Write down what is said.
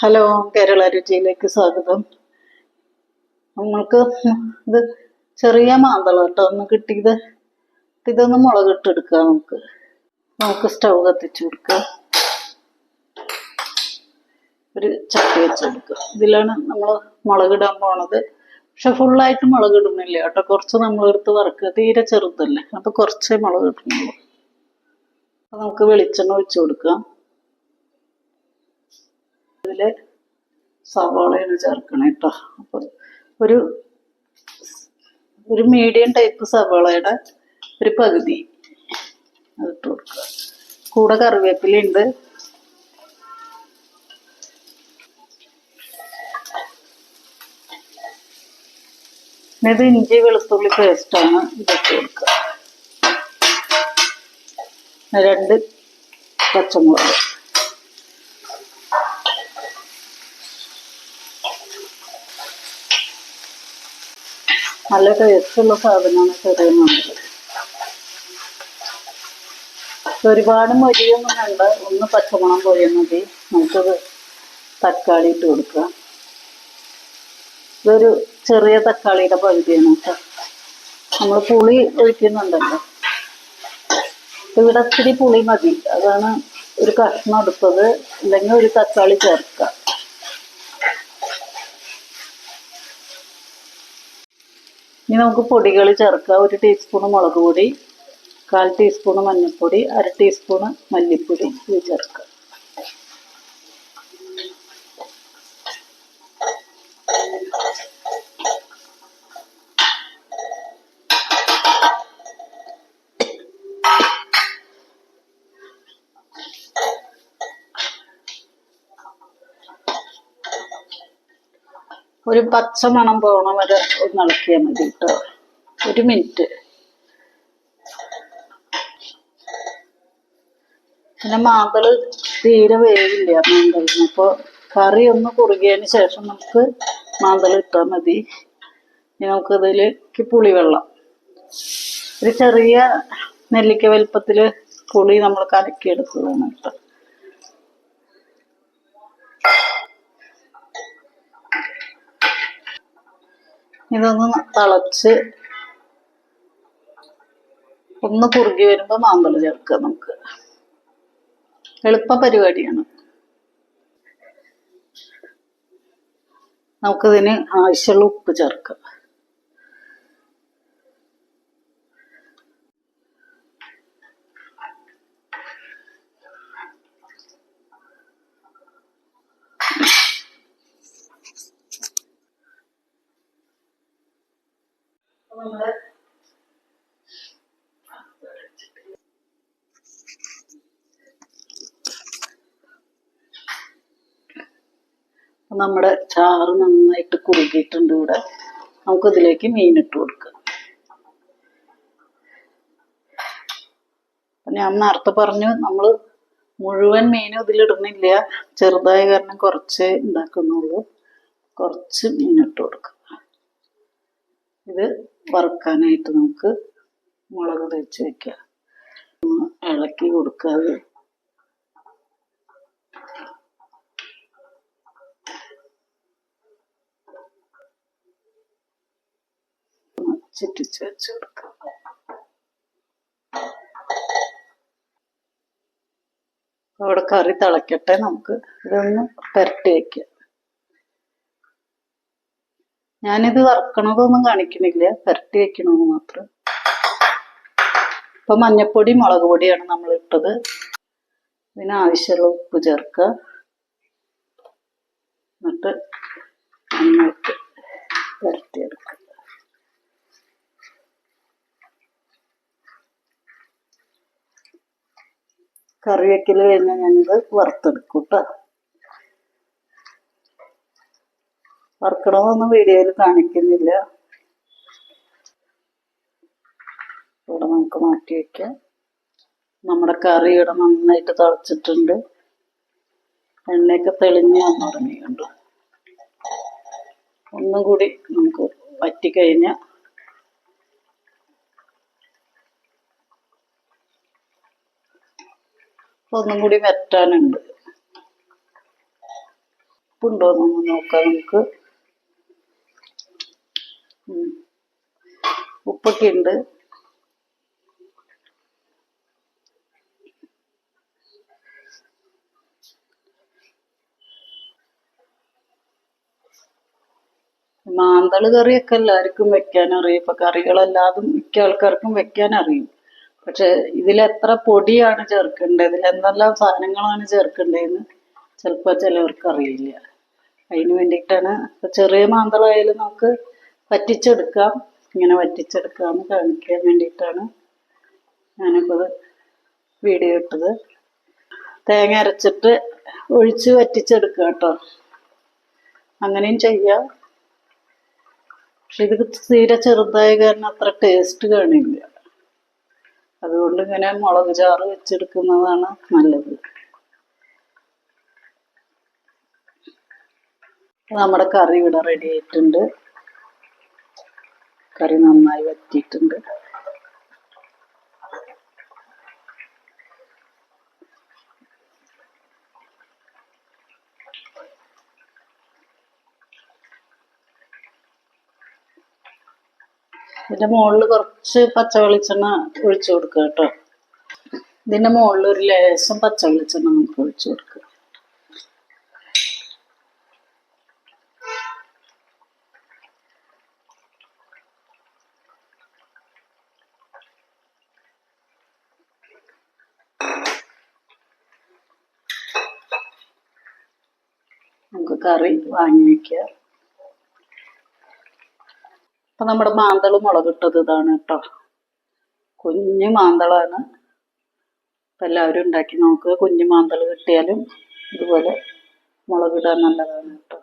Hello Kerala രുചിയിലേക്ക് സ്വാഗതം. നമ്മൾക്ക് ഇത് ചെറിയ മാന്തളം കേട്ടോ ഒന്ന് കിട്ടിയത്. ഇതൊന്ന് മുളക് ഇട്ടെടുക്കുക നമുക്ക്. നമുക്ക് സ്റ്റൗ കത്തിച്ചു കൊടുക്കുക ഒരു ചട്ടി വെച്ചെടുക്കുക ഇതിലാണ് നമ്മൾ മുളക് ഇടാൻ പോണത്. പക്ഷെ ഫുള്ളായിട്ട് മുളക് ഇടുന്നില്ല കേട്ടോ. കുറച്ച് നമ്മളെടുത്ത് വറക്കുക. തീരെ ചെറുതല്ലേ. അപ്പൊ കുറച്ചേ മുളക് ഇടുന്നുള്ളൂ. നമുക്ക് വെളിച്ചെണ്ണ ഒഴിച്ചു കൊടുക്കാം. അതിൽ സവാളയാണ് ചേർക്കണം കേട്ടോ അപ്പൊ ഒരു ഒരു മീഡിയം ടൈപ്പ് സവാളയുടെ ഒരു പകുതി അതിട്ട് കൊടുക്കുക. കൂടെ കറിവേപ്പിലുണ്ട് ഇത് ഇഞ്ചി വെളുത്തുള്ളി പേസ്റ്റാണ് ഇതൊക്കെ കൊടുക്കുക. രണ്ട് പച്ചമുളക്. നല്ല ടേസ്റ്റുള്ള സാധനമാണ് ചെറിയ മണ്ടൽ ഒരുപാട് മൊരിയൊന്നും വേണ്ട ഒന്ന് പച്ചമുളം പോയാൽ മതി. നമുക്കത് തക്കാളി ഇട്ട് കൊടുക്കുക. ഇതൊരു ചെറിയ തക്കാളിയുടെ പകുതിയാണ് നമ്മൾ പുളി ഒഴിക്കുന്നുണ്ടല്ലോ. ഇവിടെ ഇത്തിരി പുളി മതി. അതാണ് ഒരു കഷ്ണം എടുത്തത്. അല്ലെങ്കിൽ ഒരു തക്കാളി ചേർക്കുക. ഇനി നമുക്ക് പൊടികൾ ചേർക്കുക. ഒരു ടീസ്പൂൺ മുളക് പൊടി കാൽ ടീസ്പൂൺ മഞ്ഞൾപ്പൊടി അര ടീസ്പൂൺ മല്ലിപ്പൊടി ഇത് ചേർക്കുക. ഒരു പച്ച മണം പോണ വരെ ഒന്ന് ഇളക്കിയാൽ മതി കേട്ടോ. ഒരു മിനിറ്റ്. പിന്നെ മാന്തൾ തീരെ വേവില്ല മാന്തളിന്. അപ്പോൾ കറി ഒന്ന് കുറുകിയതിന് ശേഷം നമുക്ക് മാന്തൾ ഇട്ടാൽ മതി. നമുക്ക് ഇതിലേക്ക് പുളിവെള്ളം. ഒരു ചെറിയ നെല്ലിക്ക വലുപ്പത്തിൽ പുളി നമ്മൾ കലക്കിയെടുത്തതാണ് കേട്ടോ. ഇതൊന്ന് തിളച്ച് ഒന്ന് കുറുകി വരുമ്പോൾ മാമ്പഴം ചേർക്കുക നമുക്ക്. എളുപ്പ പരിപാടിയാണ്. നമുക്കിതിന് ആവശ്യമുള്ള ഉപ്പ് ചേർക്കാം. നമ്മുടെ ചാറ് നന്നായിട്ട് കുറുകിയിട്ടുണ്ട് ഇവിടെ. നമുക്ക് ഇതിലേക്ക് മീൻ ഇട്ട് കൊടുക്കാം. അപ്പൊ ഞാൻ നേരത്തെ പറഞ്ഞു നമ്മൾ മുഴുവൻ മീനും ഇതിലിടുന്നില്ല. ചെറുതായ കാരണം കുറച്ച് ഉണ്ടാക്കുന്നുള്ളൂ. കുറച്ച് മീൻ ഇട്ട് കൊടുക്കാം. ഇത് വറുക്കാനായിട്ട് നമുക്ക് മുളക് തേച്ച് വെക്കാം. ഇളക്കി കൊടുക്കാതെ. ചുറ്റിച്ച് വെച്ച് കൊടുക്കാം. അവിടെ കറി തിളക്കട്ടെ നമുക്ക്. ഇതൊന്ന് പുരട്ടി വെക്കാം. ഞാനിത് വറക്കണതൊന്നും കാണിക്കുന്നില്ല. പുരട്ടി വെക്കണമെന്ന് മാത്രം. ഇപ്പൊ മഞ്ഞപ്പൊടി മുളക് പൊടിയാണ് നമ്മൾ ഇട്ടത് ഇതിന് ആവശ്യമുള്ള ഉപ്പ് ചേർക്കുക. എന്നിട്ട് നന്നായിട്ട് പുരട്ടിയെടുക്കുക കറി വെക്കൽ കഴിഞ്ഞാൽ ഞാനിത് വറുത്തെടുക്കും കേട്ടോ. വറുക്കണമെന്നൊന്നും വീഡിയോയിൽ കാണിക്കുന്നില്ല. ഇവിടെ നമുക്ക് മാറ്റി വെക്കാം. നമ്മുടെ കറി ഇവിടെ നന്നായിട്ട് തിളച്ചിട്ടുണ്ട്. എണ്ണയൊക്കെ തെളിഞ്ഞ് വന്നു ഒന്നും കൂടി നമുക്ക് വറ്റിക്കഴിഞ്ഞാൽ ഒന്നും കൂടി വറ്റാനുണ്ട്. ഉപ്പുണ്ടോ എന്നൊന്ന് നോക്കാം നമുക്ക്. ഉപ്പൊക്കെ ഉണ്ട് മാന്തൾ കറിയൊക്കെ എല്ലാവർക്കും വെക്കാൻ അറിയും ഇപ്പൊ കറികളെല്ലാതും മിക്ക ആൾക്കാർക്കും വെക്കാൻ അറിയും പക്ഷെ ഇതിൽ എത്ര പൊടിയാണ് ചേർക്കേണ്ടത്? ഇതിൽ എന്തെല്ലാം സാധനങ്ങളാണ് ചേർക്കേണ്ടതെന്ന് ചിലപ്പോൾ ചിലവർക്ക് അറിയില്ല അതിന് വേണ്ടിയിട്ടാണ് ചെറിയ മാന്തളായാലും നമുക്ക് വറ്റിച്ചെടുക്കാം. ഇങ്ങനെ വറ്റിച്ചെടുക്കാമെന്ന് കാണിക്കാൻ വേണ്ടിയിട്ടാണ് ഞാനിപ്പോൾ വീഡിയോ ഇട്ടത്. തേങ്ങ അരച്ചിട്ട് ഒഴിച്ച് വറ്റിച്ചെടുക്കുക കേട്ടോ. അങ്ങനെയും ചെയ്യാം. പക്ഷെ ഇത് തീരെ ചെറുതായ കാരണം അത്ര ടേസ്റ്റ് കാണില്ല. അതുകൊണ്ട് ഇങ്ങനെ മുളക് ചാറ് വെച്ചെടുക്കുന്നതാണ് നല്ലത്. നമ്മുടെ കറി ഇവിടെ റെഡി ആയിട്ടുണ്ട്. കറി നന്നായി വറ്റിയിട്ടുണ്ട്. ഇതിന്റെ മുകളിൽ കുറച്ച് പച്ച വെളിച്ചെണ്ണ ഒഴിച്ചു കൊടുക്കുക കേട്ടോ. ഇതിന്റെ മുകളിൽ ഒരു ലേശം പച്ച വെളിച്ചെണ്ണ നമുക്ക് ഒഴിച്ചു കൊടുക്കുക. നമുക്ക് കറി വാങ്ങി വെക്കാം. അപ്പൊ നമ്മുടെ മാന്തൾ മുളകിട്ടത് ഇതാണ് കേട്ടോ. കുഞ്ഞു മാന്തളാണ്. ഇപ്പൊ എല്ലാവരും ഉണ്ടാക്കി നോക്കുക. കുഞ്ഞു മാന്തൾ കിട്ടിയാലും ഇതുപോലെ മുളകിടാൻ നല്ലതാണ് കേട്ടോ.